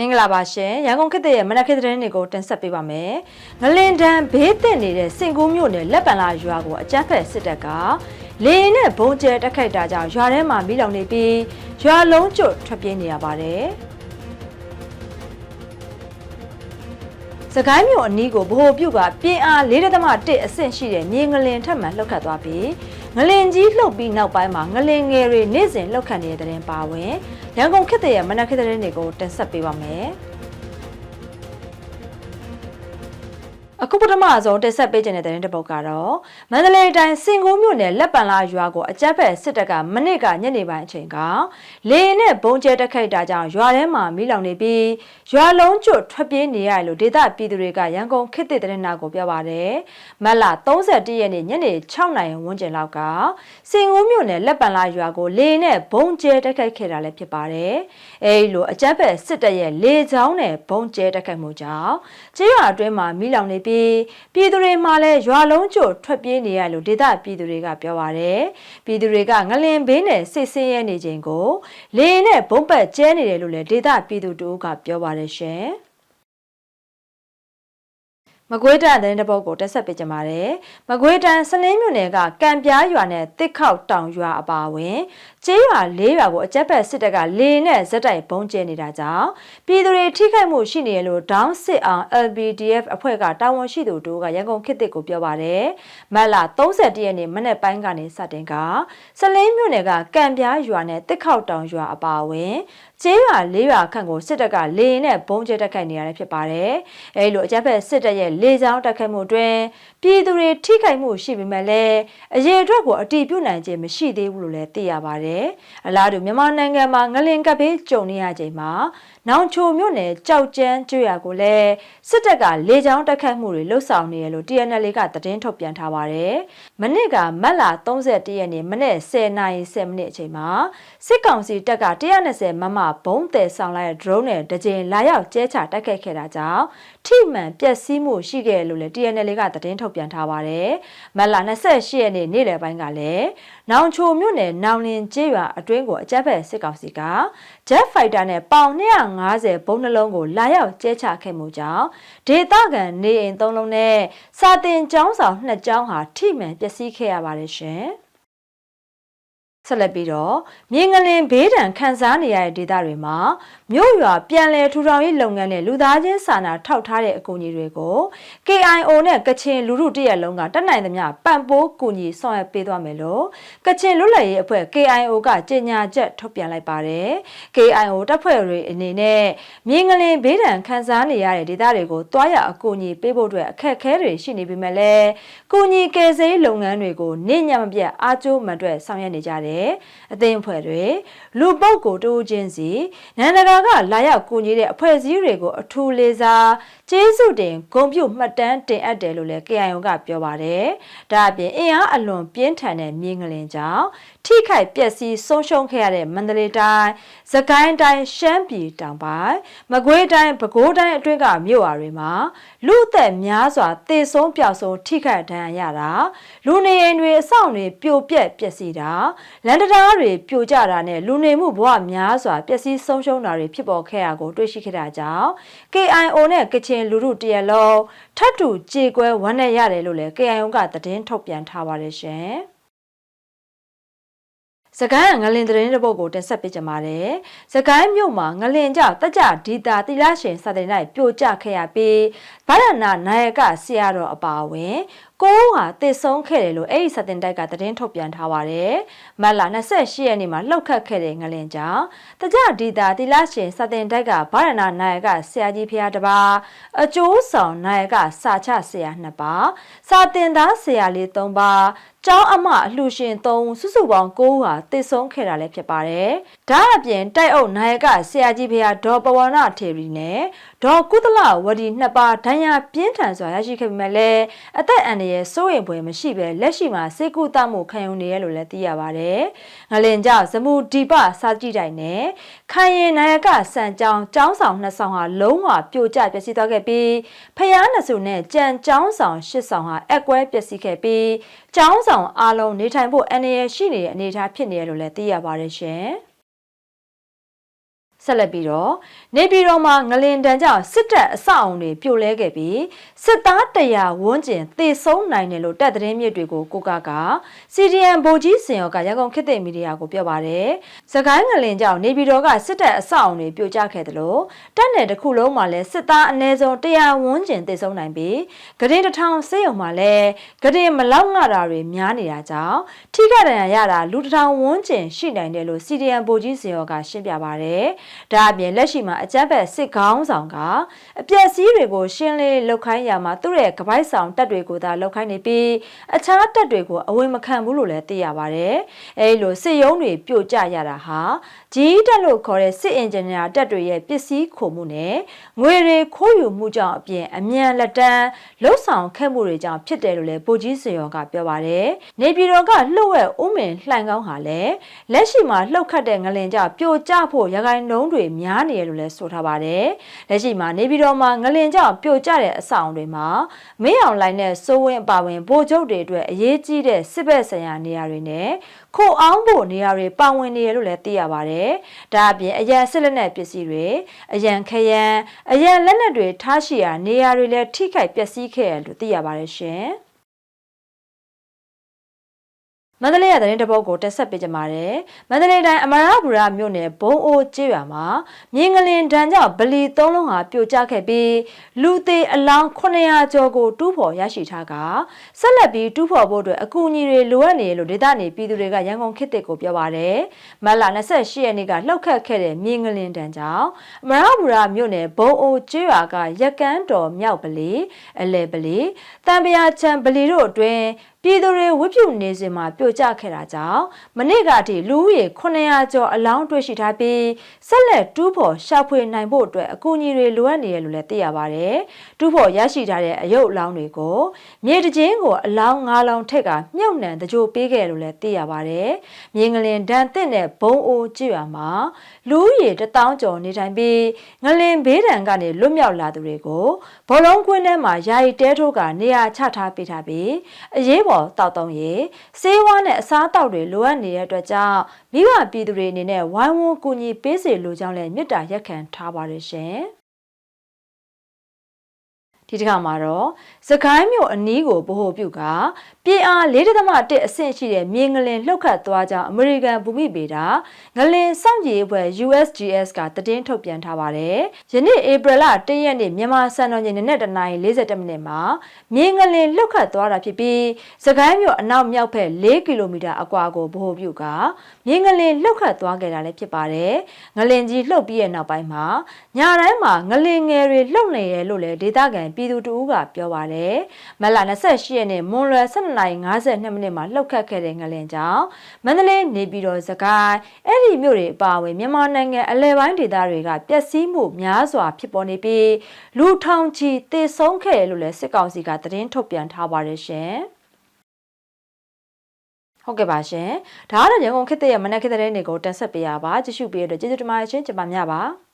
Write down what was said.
မင်္ဂလာပါရှင်ရန်ကုန်ခေတ်သစ်ရဲ့မနက်ခေတ်သတင်းတွေကိုတင်ဆက်ပေးပါမယ်ငလင်တန်းဘေးတင်နေတဲ့စင်ကူးမြို့နယ်လက်ပံလာရွာကိုအကြမ်းဖက်စစ်တပ်ကလေရင်နဲ့ဘုံကျဲတက်ခိုက်တာကြောင့်ရွာထဲမှာမိလောင်နေပြီးရွာလုံးကျွတ်ထွက်ပြေးနေရပါတယ်စကိုင်းမြို့အနီးကိုဗဟိုပြုတ်ကပြင်းအား4.1အဆင့်ရှိတဲ့မြေငလင်ထပ်မံလှုပ်ခတ်သွားပြီး ငလင်ကြီးလှုပ်ပြီးနောက်ပိုင်းမှာငလင်ငယ်တွေနေ့စဉ်လှုပ်ခတ်နေတဲ့တဲ့ရင်ပါဝင်ရန်ကုန်ခေတ်သစ်ရဲ့မနက်ခေတ်သတင်းတွေကိုတင်ဆက်ပေးပါမယ်။ အခုပထမဆုံးတက်ဆက်ပေးခြင်းတဲ့တဲ့တစ်ပုတ်ကတော့မန္တလေးတိုင်းစင်ကိုမြို့နယ်လက်ပံလာရွာကိုအကြက်ဖက်စစ်တပ်ကမနစ်ကညနေပိုင်းအချိန်ကလေရင်နဲ့ဘုံကျဲတက်ခိုက်တာကြောင့်ရွာထဲမှာမိလောင်နေပြီးရွာလုံးကျွတ်ထွက်ပြေးနေရတယ်လို့ဒေသပြည်သူတွေကရန်ကုန်ခေတ်သစ်တဲ့နာကိုပြောပါတယ်မတ်လ31ရက်နေ့ညနေ6နာရီဝန်းကျင်လောက်ကစင်ကိုမြို့နယ်လက်ပံလာရွာကိုလေရင်နဲ့ဘုံကျဲတက်ခိုက်ခဲ့တာလည်းဖြစ်ပါတယ်အဲဒီလိုအကြက်ဖက်စစ်တပ်ရဲ့လေချောင်းနဲ့ဘုံကျဲတက်ခိုက်မှုကြောင့်ကျေးရွာအတွင်းမှာမိလောင်နေပြီးပြည်သူတွေမှလည်းရွာလုံးကျွတ်ထွက်ပြေးနေရလို့ဒေသပြည်သူတွေကပြောပါတယ်ပြည်သူတွေကငလင်ဘေးနဲ့စိတ်ဆင်းရဲနေချိန်ကိုလေရင်နဲ့ဘုံပတ်ကျဲနေတယ်လို့လည်းဒေသပြည်သူတို့ကပြောပါတယ်ရှင်မကွေးတန်တဲ့တပုတ်ကိုတက်ဆက်ပေးကြပါတယ်။မကွေးတန်စလင်းမြို့နယ်ကကံပြားရွာနဲ့တစ်ခေါက်တောင်ရွာအပါအဝင်ကျေးရွာ၄ရွာကိုအကြက်ဖက်စစ်တပ်ကလေနဲ့ဇက်တိုက်ဘုံကျဲနေတာကြောင့်ပြည်သူတွေထိခိုက်မှုရှိနေရလို့ဒေါင်းစစ်အောင် LBDF အဖွဲ့ကတာဝန်ရှိသူတို့ကရန်ကုန်ခေတ်တစ်ကိုပြောပါတယ်။မတ်လ31ရက်နေ့မနေ့ပိုင်းကနေစတင်ကစလင်းမြို့နယ်ကကံပြားရွာနဲ့တစ်ခေါက်တောင်ရွာအပါအဝင်ကျေးရွာ၄ရွာခန့်ကိုစစ်တပ်ကလေရင်နဲ့ဘုံကျဲတက်ခိုက်နေရတယ်ဖြစ်ပါတယ်။အဲဒီလိုအကြမ်းဖက်စစ်တပ်ရဲ့လေကြောင်းတက်ခိုက်မှုအတွင်းပြည်သူတွေထိခိုက်မှုရှိပေမဲ့လည်းအရေးအတွက်ကိုအတိပြုနိုင်ခြင်းမရှိသေးဘူးလို့လည်းသိရပါတယ်။အလားတူမြန်မာနိုင်ငံမှာငလင်ကပ်ဘေးကြုံနေရချိန်မှာ နောင်ချိုမြို့နယ်ကြောက်ကျန်းကျွော်ကိုလည်းစစ်တပ်ကလေကြောင်းတက်ခတ်မှုတွေလှုပ်ဆောင်နေရလို့ TNL ကသတင်းထုတ်ပြန်ထားပါတယ်။မနစ်ကမတ်လ31ရက်နေ့မနေ့10:10မိနစ်အချိန်မှာစစ်ကောင်စီတပ်က120မမဘုံးတယ်ဆောင်လိုက်တဲ့ drone နဲ့တကြိမ်လာရောက်ကျဲချတိုက်ခိုက်ခဲ့တာကြောင့်ထိမှန်ပျက်စီးမှုရှိခဲ့လို့လည်း TNL ကသတင်းထုတ်ပြန်ထားပါတယ်။မတ်လ28ရက်နေ့နေ့လယ်ပိုင်းကလည်းနောင်ချိုမြို့နယ်နောင်လင်ကျေးရွာအတွင်းကိုအကြမ်းဖက်စစ်ကောင်စီက Jet Fighter နဲ့ပေါင်250ဘုံနှလုံးကိုလာရောက်ကျဲချခဲ့မှုကြောင့်ဒေသခံနေအိမ်၃လုံးနဲ့စာတင်ကျောင်းဆောင်2ကျောင်းဟာထိမှန်ပျက်စီးခဲ့ရပါတယ်ရှင်။ ဆက်လက်ပြီးတော့မြေငလင်ဘေးဒဏ်ခံစားနေရတဲ့ဒေသတွေမှာမြို့ရွာပြန်လည်ထူထောင်ရေးလုပ်ငန်းနဲ့လူသားချင်းစာနာထောက်ထားတဲ့အကူအညီတွေကို KIO နဲ့ကချင်လူထုတရက်လုံးကတက်နိုင်သမျှပံ့ပိုးကူညီဆောင်ရွက်ပေးသွားမယ်လို့ကချင်လွတ်လပ်ရေးအဖွဲ့ KIO ကကြေညာချက်ထုတ်ပြန်လိုက်ပါတယ် KIO တပ်ဖွဲ့တွေအနေနဲ့မြေငလင်ဘေးဒဏ်ခံစားနေရတဲ့ဒေသတွေကိုတွားရအကူအညီပေးဖို့အတွက်အခက်အခဲတွေရှိနေပေမဲ့လည်းကူညီကယ်ဆယ်ရေးလုပ်ငန်းတွေကိုနေညံမပြတ်အားကျိုးမှန်အတွက်ဆောင်ရွက်နေကြတယ်အသိအဖွဲ့တွေလူပုတ်ကိုတိုးချင်းစီနိုင်ငံတကာကလာရောက်ကူညီတဲ့အဖွဲ့အစည်းတွေကိုအထူးလေးစား ကျေးဇူးတင်ဂုဏ်ပြုမှတ်တမ်းတင်အပ်တယ်လို့လည်း KIO ကပြောပါတယ်။ဒါအပြင်အင်အားအလွန်ပြင်းထန်တဲ့မြေငလင်ကြောင့်ထိခိုက်ပျက်စီးဆုံးရှုံးခဲ့ရတဲ့မန္တလေးတိုင်း၊စကိုင်းတိုင်း၊ရှမ်းပြည်တောင်ပိုင်း၊မကွေးတိုင်း၊ပဲခူးတိုင်းအတွင်းကမြို့ရွာတွေမှာလူအသက်များစွာတေဆုံးပျောက်ဆုံးထိခိုက်ဒဏ်ရာရတာလူနေအိမ်တွေအဆောင်တွေပြိုပြက်ပျက်စီးတာလန်တရာတွေပြိုကျတာနဲ့လူနေမှုဘဝများစွာပျက်စီးဆုံးရှုံးတာတွေဖြစ်ပေါ်ခဲ့ရကိုတွေ့ရှိခဲ့တာကြောင့် KIO နဲ့ကချင်လူထုတရလုံးထပ်တူကြေကွဲဝမ်းနဲ့ရတယ်လို့လည်း KIO ကသတင်းထုတ်ပြန်ထားပါတယ်ရှင်။စကိုင်းငလင်သတင်းတစ်ပုဒ်ကိုတင်ဆက်ပေးကြပါမယ်။စကိုင်းမြို့မှာငလင်ကြောင့်တက်ကြဒီတာတိလရှင်စာတင်၌ပြိုကျခဲ့ရပြီးဗရဏနာယကဆရာတော်အပါအဝင် ကိုးဟာတည်ဆုံးခဲ့တယ်လို့အဲ့ဒီစတင်တိုက်ကသတင်းထုတ်ပြန်ထားပါတယ်။မတ်လ28ရက်နေ့မှာလှုပ်ခတ်ခဲ့တဲ့ငလင်ကြောင့်တကြဒီတာတိလရှင်စတင်တိုက်ကဗရဏနာယကဆရာကြီးဖျားတစ်ပါးအကျိုးဆောင်နာယကစာချဆရာနှစ်ပါးစာတင်သားဆရာလေး၃ပါးကျောင်းအမအလှရှင်၃ဦးစုစုပေါင်း9ဦးဟာတည်ဆုံးခဲ့တာလည်းဖြစ်ပါတယ်။ဒါအပြင်တိုက်အုပ်နာယကဆရာကြီးဖျားဒေါ်ပဝရဏထေရီနဲ့ ဒေါ်ကုသလဝဒီနှစ်ပါးဒဏ်ရာပြင်းထန်စွာရရှိခဲ့ပေမဲ့လည်းအသက်အန္တရာယ်စိုးရိမ်ဖွယ်မရှိပဲလက်ရှိမှာစေကုသမှုခံယူနေရလို့လည်းသိရပါတယ်။ငလင်ကြောင့်ဇမူဒီပစာကြည့်တိုင်နဲ့ခိုင်ရင်နာယကစံကြောင်းကျောင်းဆောင်နှစ်ဆောင်ဟာလုံးဝပြိုကျပျက်စီးသွားခဲ့ပြီးဖျားနှစ်စုနဲ့ကြံကျောင်းဆောင်ရှစ်ဆောင်ဟာအက်ကွဲပျက်စီးခဲ့ပြီးကျောင်းဆောင်အားလုံးနေထိုင်ဖို့အန္တရာယ်ရှိနေတဲ့အနေအထားဖြစ်နေရလို့လည်းသိရပါတယ်ရှင်။ ဆက်လက်ပြီးတော့နေပြည်တော်မှာငလင်တန်းကြောင့်စစ်တပ်အဆောက်အုံတွေပြိုလဲခဲ့ပြီးစစ်သားတရာဝန်းကျင်သေဆုံးနိုင်တယ်လို့တပ်သတင်းမြစ်တွေကိုကိုကက CDN ဗိုလ်ကြီးစင်ရောကရန်ကုန်ခေတ်သစ်မီဒီယာကိုပြောပါတယ်။စကိုင်းငလင်ကြောင့်နေပြည်တော်ကစစ်တပ်အဆောက်အုံတွေပြိုကျခဲ့တယ်လို့တပ်နယ်တစ်ခုလုံးမှာလည်းစစ်သားအနည်းဆုံးတရာဝန်းကျင်သေဆုံးနိုင်ပြီးဂရင်တစ်ထောင်စေယုံမှာလည်းဂရင်မလောက်ငှတာတွေများနေတာကြောင့်ထိခိုက်ဒဏ်ရာရတာလူတစ်ထောင်ဝန်းကျင်ရှိနိုင်တယ်လို့ CDN ဗိုလ်ကြီးစင်ရောကရှင်းပြပါတယ်။ဒါအပြင်လက်ရှိမှာအကြမ်းဖက်စစ်ကောင်းဆောင်ကအပြက်စီးတွေကိုရှင်းလင်းလုပ်ခိုင်းရမှာသူ့ရဲ့ကပိုက်ဆောင်တပ်တွေကိုသာလုပ်ခိုင်းနေပြီးအခြားတပ်တွေကိုအဝင်မခံဘူးလို့လည်းသိရပါတယ်။အဲဒီလိုစစ်ရုံးတွေပြိုကျရတာဟာဂျီးတက်လို့ခေါ်တဲ့စစ်အင်ဂျင်နီယာတပ်တွေရဲ့ပစ္စည်းခိုမှုနဲ့ငွေတွေခိုးယူမှုကြောင့်အပြင်အမြန်လက်တန်းလှုပ်ဆောင်ခဲ့မှုတွေကြောင့်ဖြစ်တယ်လို့လည်းဗိုလ်ကြီးစင်ရောကပြောပါတယ်။နေပြည်တော်ကလှုပ်ဝဲဦးမင်လှိုင်ကောင်းဟာလည်းလက်ရှိမှာလှုပ်ခတ်တဲ့ငလင်ကြောင့်ပြိုကျဖို့ရခိုင်နှုံးတွေများနေတယ်လို့လည်းဆိုထားပါတယ်။လက်ရှိမှာနေပြည်တော်မှာငလင်ကြောင့်ပြိုကျတဲ့အဆောက်အုံတွေမှာမင်းအောင်လှိုင်နဲ့စိုးဝင်းအပါဝင်ဗိုလ်ချုပ်တွေအတွက်အရေးကြီးတဲ့စစ်ဘက်ဆိုင်ရာနေရာတွေနဲ့ခိုအောင်ဖို့နေရာတွေပါဝင်နေရလို့လည်းသိရပါတယ်။ဒါအပြင်အရန်စစ်လက်နက်ပစ္စည်းတွေအရန်ခရမ်းအရန်လက်နက်တွေထားရှိရာနေရာတွေလည်းထိခိုက်ပျက်စီးခဲ့တယ်လို့သိရပါတယ်ရှင်။ မန္တလေးရတဲ့တပုတ်ကိုတက်ဆက်ပေးကြပါတယ်။မန္တလေးတိုင်းအမရပူရမြို့နယ်ဘုံအိုကျေးရွာမှာမြင်းငလင်တန်းကြောင့်ဗလီသုံးလုံးဟာပြိုကျခဲ့ပြီးလူသေးအလောင်း900ကျော်ကိုတူးဖော်ရရှိထားကဆက်လက်ပြီးတူးဖော်ဖို့အတွက်အကူအညီတွေလိုအပ်နေတယ်လို့ဒေသနေပြည်သူတွေကရန်ကုန်ခေတ်တစ်ကိုပြောပါတယ်။မတ်လ28ရက်နေ့ကလှုပ်ခတ်ခဲ့တဲ့မြင်းငလင်တန်းကြောင့်အမရပူရမြို့နယ်ဘုံအိုကျေးရွာကရက်ကန်းတော်မြောက်ဗလီအလဲဗလီတံပရာချံဗလီတို့အတွင်းပြည်သူတွေဝိပုနေစဉ်မှာပြိုကျခဲ့တာကြောင့်မနေ့ကအထိလူဦးရေ900ကျော်အလောင်းတွေ့ရှိထားပြီးဆက်လက်တူးဖော်ရှာဖွေနိုင်ဖို့အတွက်အကူအညီတွေလိုအပ်နေတယ်လို့လည်းသိရပါတယ်။တူးဖော်ရရှိထားတဲ့အယုတ်အလောင်းတွေကိုမြေတကျင်းကိုအလောင်း9လောင်းထက်ကမြုပ်နှံတကြိုပေးခဲ့လို့လည်းသိရပါတယ်။မြေငလင်ဒဏ်သင့်တဲ့ဘုံအိုကြည့်ရမှာလူဦးရေ1000ကျော်နေထိုင်ပြီးငလင်ဘေးဒဏ်ကနေလွတ်မြောက်လာသူတွေကိုဘောလုံးကွင်းထဲမှာယာယီတဲထိုးကနေရာချထားပေးထားပြီးအရေးပေါ်တောက်တုံးရေဆေးဝါးနဲ့အစားအသောက်တွေလိုအပ်နေတဲ့အတွက်ကြောင့်မိဘပြည်သူတွေအနေနဲ့ဝိုင်းဝန်းကူညီပေးစေလိုကြောင်းလည်းမေတ္တာရက်ခံထားပါတယ်ရှင်။ ဒီတစ်ခါမှာတော့စကိုင်းမြို့အနီးကိုဗဟိုပြုကပြည်အား4.1အဆင့်ရှိတဲ့မြေငလင်လှုပ်ခတ်သွားကြောင်းအမေရိကန်ဘူမိဗေဒငလင်စောင့်ကြည့်ရေးအဖွဲ့ USGS ကသတင်းထုတ်ပြန်ထားပါတယ်။ယနေ့ဧပြီလ1ရက်နေ့မြန်မာစံတော်ချိန်နဲ့တနင်္လာရီ40မိနစ်မှာမြေငလင်လှုပ်ခတ်သွားတာဖြစ်ပြီးစကိုင်းမြို့အနောက်မြောက်ဘက်4ကီလိုမီတာအကွာကိုဗဟိုပြုကမြေငလင်လှုပ်ခတ်သွားခဲ့တာလည်းဖြစ်ပါတယ်။ငလင်ကြီးလှုပ်ပြီးရဲ့နောက်ပိုင်းမှာညတိုင်းမှာငလင်ငယ်တွေလှုပ်နေတယ်လို့လည်းဒေသခံပြည်သူတဦးကပြောပါတယ်။မလ28ရက်နေ့မွန်လွယ်12:52မိနစ်မှာလှုပ်ခတ်ခဲ့တဲ့ငလင်ကြောင့်မန္တလေးနေပြည်တော်စကိုင်းအဲ့ဒီမြို့တွေအပါအဝင်မြန်မာနိုင်ငံအလဲပိုင်းဒေသတွေကပျက်စီးမှုများစွာဖြစ်ပေါ်နေပြီးလူထောင်ချီသေဆုံးခဲ့တယ်လို့လည်းစစ်ကောင်စီကသတင်းထုတ်ပြန်ထားပါတယ်ရှင်။ဟုတ်ကဲ့ပါရှင်။ဒါကတော့ရန်ကုန်ခေတ်ရဲ့မနက်ခေတ်တဲ့နေ့ကိုတင်ဆက်ပေးရပါကြည့်ရှုပေးရတဲ့ကျေးဇူးတင်ပါတယ်ရှင်။ကျွန်မများပါ။